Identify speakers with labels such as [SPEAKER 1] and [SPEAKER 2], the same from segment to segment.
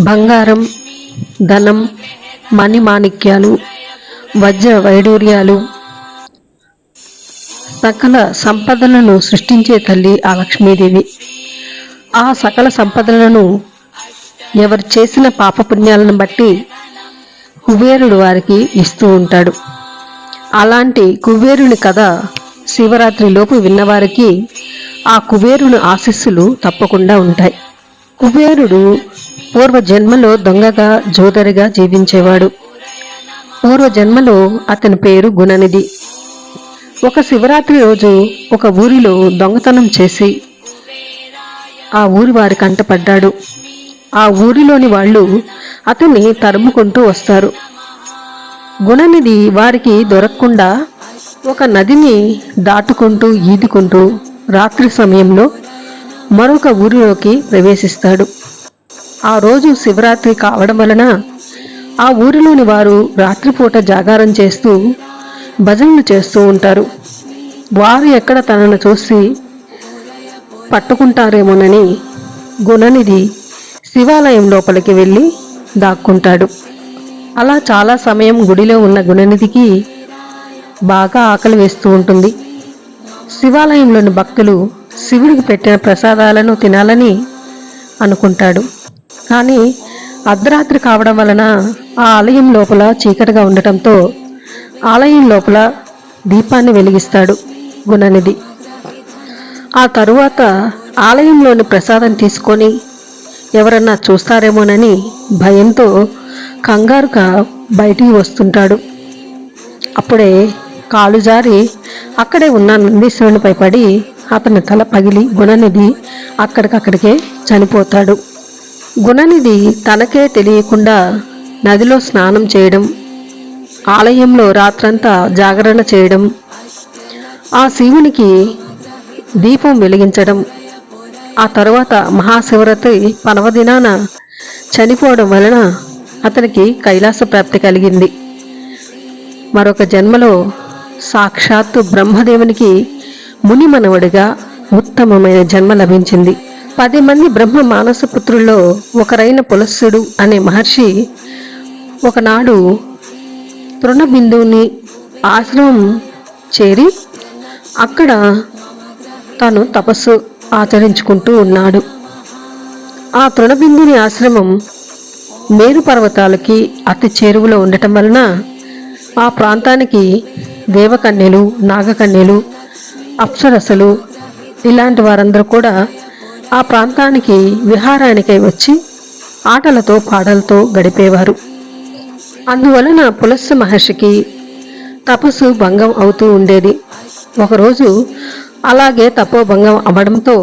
[SPEAKER 1] బంగారం ధనం మణిమాణిక్యాలు వజ్ర వైడూర్యాలు. సకల సంపదలను సృష్టించే తల్లి ఆ లక్ష్మీదేవి. ఆ సకల సంపదలను ఎవరు చేసిన పాపపుణ్యాలను బట్టి కుబేరుడు వారికి ఇస్తూ ఉంటాడు. అలాంటి కుబేరుని కథ శివరాత్రిలోపు విన్నవారికి ఆ కుబేరుని ఆశీస్సులు తప్పకుండా ఉంటాయి. కుబేరుడు పూర్వ జన్మలో దొంగగా జోదరిగా జీవించేవాడు. పూర్వ జన్మలో అతని పేరు గుణనిధి. ఒక శివరాత్రి రోజు ఒక ఊరిలో దొంగతనం చేసి ఆ ఊరి వారి కంటపడ్డాడు ఆ ఊరిలోని వాళ్ళు అతన్ని తరుముకుంటూ వస్తారు. గుణనిధి వారికి దొరకకుండా ఒక నదిని దాటుకుంటూ ఈదుకుంటూ రాత్రి సమయంలో మరొక ఊరిలోకి ప్రవేశిస్తాడు. ఆ రోజు శివరాత్రి కావడం వలన ఆ ఊరిలోని వారు రాత్రిపూట జాగారం చేస్తూ భజనలు చేస్తూ ఉంటారు. వారు ఎక్కడ తనను చూసి పట్టుకుంటారేమోనని గుణనిధి శివాలయం లోపలికి వెళ్ళి దాక్కుంటాడు. అలా చాలా సమయం గుడిలో ఉన్న గుణనిధికి బాగా ఆకలి వేస్తూ ఉంటుంది. శివాలయంలోని భక్తులు శివుడికి పెట్టిన ప్రసాదాలను తినాలని అనుకుంటాడు. కానీ అర్ధరాత్రి కావడం వలన ఆ ఆలయం లోపల చీకటిగా ఉండటంతో ఆలయం లోపల దీపాన్ని వెలిగిస్తాడు గుణనిధి. ఆ తరువాత ఆలయంలోని ప్రసాదం తీసుకొని ఎవరన్నా చూస్తారేమోనని భయంతో కంగారుగా బయటికి వస్తుంటాడు. అప్పుడే కాలు జారి అక్కడే ఉన్న నందీశ్వరునిపై పడి అతని తల పగిలి గుణనిధి అక్కడికక్కడికే చనిపోతాడు. గుణనిధి తనకే తెలియకుండా నదిలో స్నానం చేయడం ఆలయంలో రాత్రంతా జాగరణ చేయడం ఆ శివునికి దీపం వెలిగించడం ఆ తరువాత మహాశివరాత్రి పర్వదినాన చనిపోవడం వలన అతనికి కైలాస ప్రాప్తి కలిగింది. మరొక జన్మలో సాక్షాత్తు బ్రహ్మదేవునికి ముని మనవడిగా ఉత్తమమైన జన్మ లభించింది. పది మంది బ్రహ్మ మానస పుత్రుల్లో ఒకరైన పులస్సుడు అనే మహర్షి ఒకనాడు తృణబిందువుని ఆశ్రమం చేరి అక్కడ తను తపస్సు ఆచరించుకుంటూ ఉన్నాడు. ఆ తృణబిందుని ఆశ్రమం మేరు పర్వతాలకి అతి చేరువలో ఉండటం వలన ఆ ప్రాంతానికి దేవకన్యలు నాగకన్యలు అప్సరసలు ఇలాంటి వారందరూ కూడా ఆ ప్రాంతానికి విహారానికై వచ్చి ఆటలతో పాటలతో గడిపేవారు. అందువలన పులస్య మహర్షికి తపస్సు భంగం అవుతూ ఉండేది. ఒకరోజు అలాగే తపోభంగం అవ్వడంతో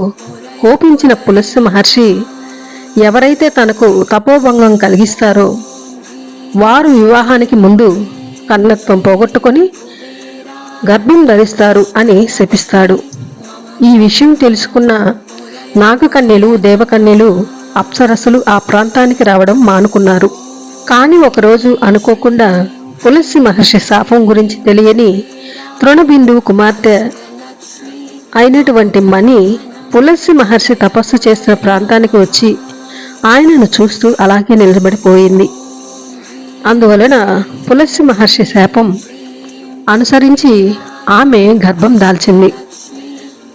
[SPEAKER 1] కోపించిన పులస్య మహర్షి ఎవరైతే తనకు తపోభంగం కలిగిస్తారో వారు వివాహానికి ముందు కన్నత్వం పోగొట్టుకొని గర్భం ధరిస్తారు అని శపిస్తాడు. ఈ విషయం తెలుసుకున్న నాగకన్యలు దేవకన్యలు అప్సరసులు ఆ ప్రాంతానికి రావడం మానుకున్నారు. కానీ ఒకరోజు అనుకోకుండా తులసి మహర్షి శాపం గురించి తెలియని తృణబిందు కుమార్తె అయినటువంటి మణి తులసి మహర్షి తపస్సు చేసిన ప్రాంతానికి వచ్చి ఆయనను చూస్తూ అలాగే నిలబడిపోయింది. అందువలన తులసి మహర్షి శాపం అనుసరించి ఆమె గర్భం దాల్చింది.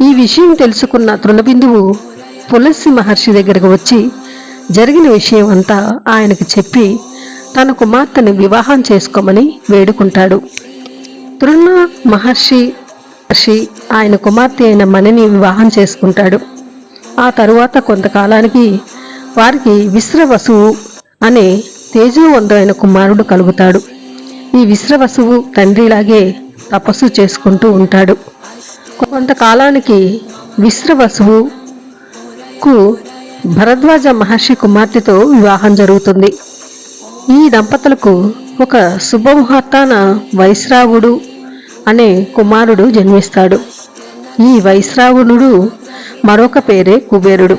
[SPEAKER 1] ఈ విషయం తెలుసుకున్న తృణబిందువు పులసి మహర్షి దగ్గరకు వచ్చి జరిగిన విషయం అంతా ఆయనకు చెప్పి తన కుమార్తెని వివాహం చేసుకోమని వేడుకుంటాడు. తృణ మహర్షి మహర్షి ఆయన కుమార్తె అయిన మణిని వివాహం చేసుకుంటాడు. ఆ తరువాత కొంతకాలానికి వారికి విశ్రవసువు అనే తేజోవంతమైన కుమారుడు కలుగుతాడు. ఈ విశ్రవసువు తండ్రిలాగే తపస్సు చేసుకుంటూ ఉంటాడు. కొంతకాలానికి విశ్రవసువుకు భరద్వాజ మహర్షి కుమార్తెతో వివాహం జరుగుతుంది. ఈ దంపతులకు ఒక శుభముహూర్తాన వైశ్రావుడు అనే కుమారుడు జన్మిస్తాడు. ఈ వైశ్రావణుడు మరొక పేరే కుబేరుడు.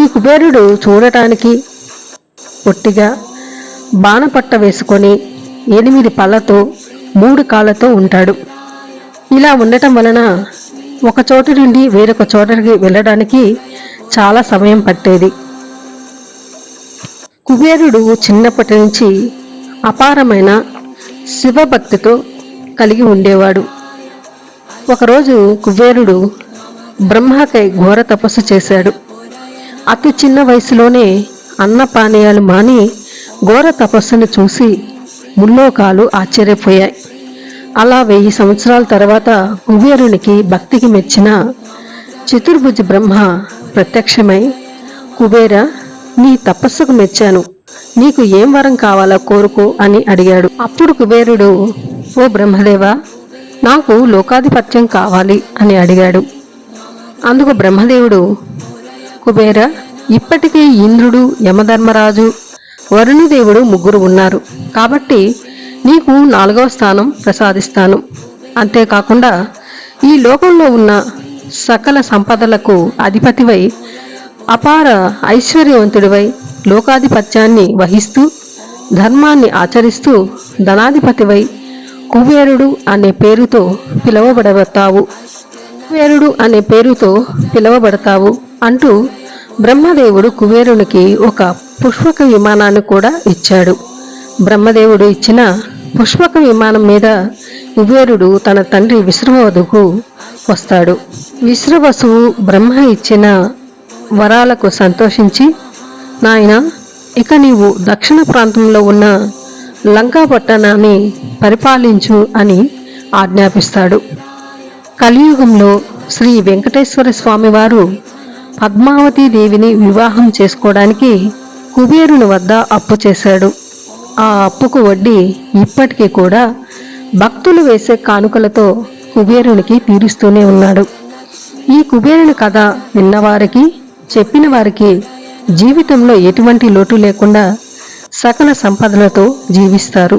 [SPEAKER 1] ఈ కుబేరుడు చూడటానికి పొట్టిగా బాణపట్ట వేసుకొని ఎనిమిది పళ్ళతో మూడు కాళ్ళతో ఉంటాడు. ఇలా ఉండటం వలన ఒక చోటు నుండి వేరొక చోటకి వెళ్ళడానికి చాలా సమయం పట్టేది. కుబేరుడు చిన్నప్పటి నుంచి అపారమైన శివభక్తితో కలిగి ఉండేవాడు. ఒకరోజు కుబేరుడు బ్రహ్మకై ఘోర తపస్సు చేశాడు. అతి చిన్న వయసులోనే అన్న పానీయాలు మాని ఘోర తపస్సును చూసి ముల్లోకాలు ఆశ్చర్యపోయాయి. అలా వెయ్యి సంవత్సరాల తర్వాత కుబేరునికి భక్తికి మెచ్చిన చతుర్భుజ బ్రహ్మ ప్రత్యక్షమై కుబేర నీ తపస్సుకు మెచ్చాను. నీకు ఏం వరం కావాలో కోరుకో అని అడిగాడు. అప్పుడు కుబేరుడు ఓ బ్రహ్మదేవా నాకు లోకాధిపత్యం కావాలి అని అడిగాడు. అందుకు బ్రహ్మదేవుడు కుబేర ఇప్పటికే ఇంద్రుడు యమధర్మరాజు వరుణుదేవుడు ముగ్గురు ఉన్నారు. కాబట్టి నీకు నాలుగవ స్థానం ప్రసాదిస్తాను. అంతేకాకుండా ఈ లోకంలో ఉన్న సకల సంపదలకు అధిపతివై అపార ఐశ్వర్యవంతుడివై లోకాధిపత్యాన్ని వహిస్తూ ధర్మాన్ని ఆచరిస్తూ ధనాధిపతివై కుబేరుడు అనే పేరుతో పిలువబడతావు. కుబేరుడు అనే పేరుతో పిలువబడతావు అంటూ బ్రహ్మదేవుడు కుబేరునికి ఒక పుష్పక విమానాన్ని కూడా ఇచ్చాడు. బ్రహ్మదేవుడు ఇచ్చిన పుష్పక విమానం మీద కుబేరుడు తన తండ్రి విశ్రవధుకు వస్తాడు. విశ్రవసువు బ్రహ్మ ఇచ్చిన వరాలకు సంతోషించి నాయన ఇక నీవు దక్షిణ ప్రాంతంలో ఉన్న లంకా పట్టణాన్ని పరిపాలించు అని ఆజ్ఞాపిస్తాడు. కలియుగంలో శ్రీ వెంకటేశ్వర స్వామివారు పద్మావతి దేవిని వివాహం చేసుకోవడానికి కుబేరుని వద్ద అప్పు చేశాడు. ఆ అప్పుకు వడ్డీ ఇప్పటికీ కూడా భక్తులు వేసే కానుకలతో కుబేరునికి తీరుస్తూనే ఉన్నాడు. ఈ కుబేరుని కథ విన్నవారికి చెప్పిన వారికి జీవితంలో ఎటువంటి లోటు లేకుండా సకల సంపదలతో జీవిస్తారు.